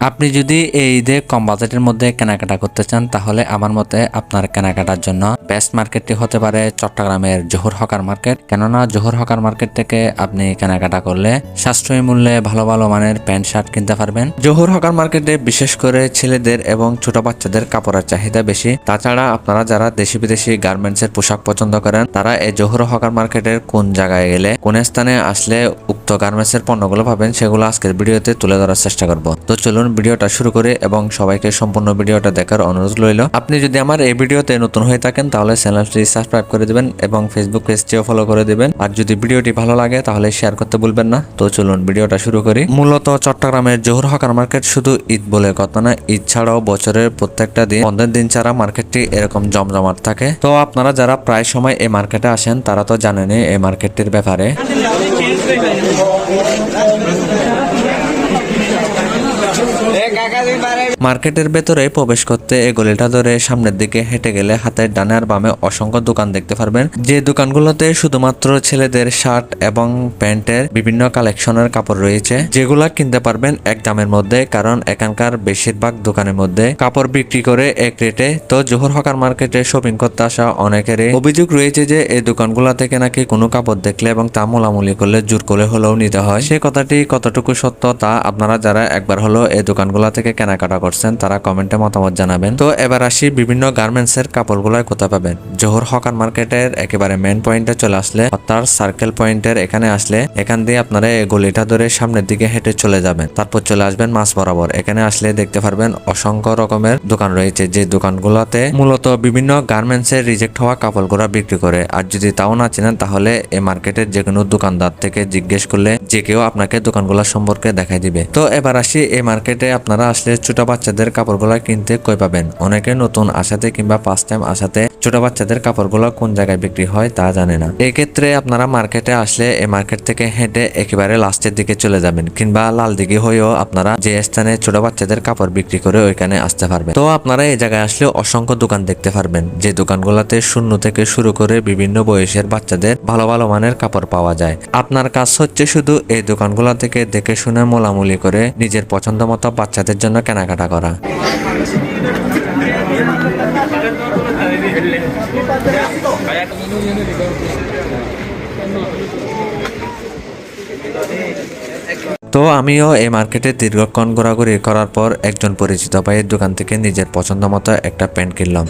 আপনি যদি এই ঈদে কম বাজেটের মধ্যে কেনাকাটা করতে চান, তাহলে আমার মতে আপনার কেনাকাটার জন্য বেস্ট মার্কেটটি হতে পারে চট্টগ্রামের জোহর হকার মার্কেট। কেননা জোহর হকার মার্কেট থেকে আপনি কেনাকাটা করলে সাশ্রয়ী মূল্যে ভালো ভালো মানের প্যান্ট, শার্ট কিনতে পারবেন। জোহর হকার মার্কেটে বিশেষ করে ছেলেদের এবং ছোট বাচ্চাদের কাপড়ের চাহিদা বেশি। তাছাড়া আপনারা যারা দেশি বিদেশি গার্মেন্টস এর পোশাক পছন্দ করেন, তারা এই জোহর হকার মার্কেটের কোন জায়গায় গেলে, কোন স্থানে আসলে উক্ত গার্মেন্টস এর পণ্যগুলো পাবেন, সেগুলো আজকের ভিডিওতে তুলে ধরার চেষ্টা করব। তো চলুন ভিডিওটা শুরু করি এবং সবাইকে সম্পূর্ণ ভিডিওটা দেখার অনুরোধ রইল। আপনি যদি আমার এই ভিডিওতে নতুন হয়ে থাকেন, তাহলে চ্যানেলটি সাবস্ক্রাইব করে দিবেন এবং ফেসবুক পেজটিও ফলো করে দিবেন। আর যদি ভিডিওটি ভালো লাগে, তাহলে শেয়ার করতে ভুলবেন না। তো চলুন ভিডিওটা শুরু করি। মূলত চট্টগ্রামের জোহর হকার মার্কেট শুধু ঈদ বলে কথা না ঈদ ছাড়াও বছরের প্রত্যেকটা দিন পনেরো দিন ছাড়া মার্কেটটি এরকম জমজমাট থাকে। তো আপনারা যারা প্রায় সময় এই মার্কেটে আসেন, তারা তো জানেনই এই মার্কেটটির ব্যাপারে। মার্কেটের ভেতরে প্রবেশ করতে এই গলিটা ধরে সামনের দিকে হেঁটে গেলে হাতের ডানে আর বামে অসংখ্য দোকান দেখতে পারবেন। যে দোকানগুলোতে শুধুমাত্র ছেলেদের শার্ট এবং প্যান্টের বিভিন্ন কালেকশনের কাপড় রয়েছে, যেগুলা কিনতে পারবেন এক দামের মধ্যে, কারণ এখানকার বেশিরভাগ দোকানের মধ্যে কাপড় বিক্রি করে এক রেটে। তো জোহর হকার মার্কেটে শপিং করতে আসা অনেকেরই অভিযোগ রয়েছে যে এই দোকানগুলো থেকে নাকি কোনো কাপড় দেখলে এবং তা মোলামুলি করলে জোর করে হলেও নিতে হয়। সে কথাটি কতটুকু সত্য তা আপনারা যারা একবার হলো এই দোকানগুলা থেকে কেনাকাটা করছেন তারা কমেন্টে মতামত জানাবেন। তো এবার আসি বিভিন্ন গার্মেন্টস এর কাপড়গুলো কোথায় পাবেন? জোহর হকার মার্কেটের একেবারে মেন পয়েন্টে চলে আসলে অর্থাৎ সার্কেল পয়েন্টের এখানে আসলে, এখান দিয়ে আপনারা এই গলিটা ধরে সামনের দিকে হেঁটে চলে যাবেন। তারপর চলে আসবেন মাছ বরাবর। এখানে আসলে দেখতে পারবেন অসংখ্য রকমের দোকান রয়েছে, যে দোকানগুলোতে মূলত বিভিন্ন গার্মেন্টস এর রিজেক্ট হওয়া কাপড়গুলো বিক্রি করে। আর যদি তাও না চেনেন, তাহলে এই মার্কেটের যে কোনো দোকানদার থেকে জিজ্ঞেস করলে যে কেউ আপনাকে দোকানগুলো সম্পর্কে দেখাই দিবে। তো এবার আসি এই মার্কেটে আপনারা আসলে ছোট বাচ্চাদের কাপড়গুলো কিনতে কই পাবেন? অনেকে নতুন আসাতে কিংবা ফার্স্ট টাইম আসাতে ছোট বাচ্চাদের কাপড়গুলো কোন জায়গায় বিক্রি হয় তা জানে না। এক্ষেত্রে আপনারা মার্কেটে আসলে এই মার্কেট থেকে হেঁটে একেবারে লাস্টের দিকে চলে যাবেন কিংবা লাল দিকে হয়েও আপনারা যে স্থানে ছোট বাচ্চাদের কাপড় বিক্রি করে ওইখানে আসতে পারবেন। তো আপনারা এই জায়গায় আসলে অসংখ্য দোকান দেখতে পারবেন, যে দোকানগুলোতে শূন্য থেকে শুরু করে বিভিন্ন বয়সের বাচ্চাদের ভালো ভালো মানের কাপড় পাওয়া যায়। আপনার কাজ হচ্ছে শুধু এই দোকানগুলো থেকে দেখে শুনে মোলামুলি করে নিজের পছন্দ মতো বাচ্চাদের জন্য কেনাকাটা করা। তো আমিও এই মার্কেটে দীর্ঘক্ষণ ঘোরাঘুরি করার পর একজন পরিচিত ভাইয়ের দোকান থেকে নিজের পছন্দ মতো একটা প্যান্ট কিনলাম।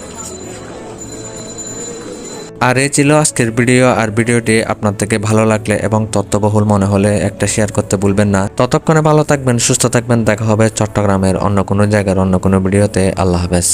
আর এই ছিল আজকের ভিডিও। আর ভিডিওটি আপনার থেকে ভালো লাগলে এবং তথ্যবহুল মনে হলে একটা শেয়ার করতে ভুলবেন না। ততক্ষণে ভালো থাকবেন, সুস্থ থাকবেন। দেখা হবে চট্টগ্রামের অন্য কোনো জায়গার অন্য কোনো ভিডিওতে। আল্লাহ হাফেজ।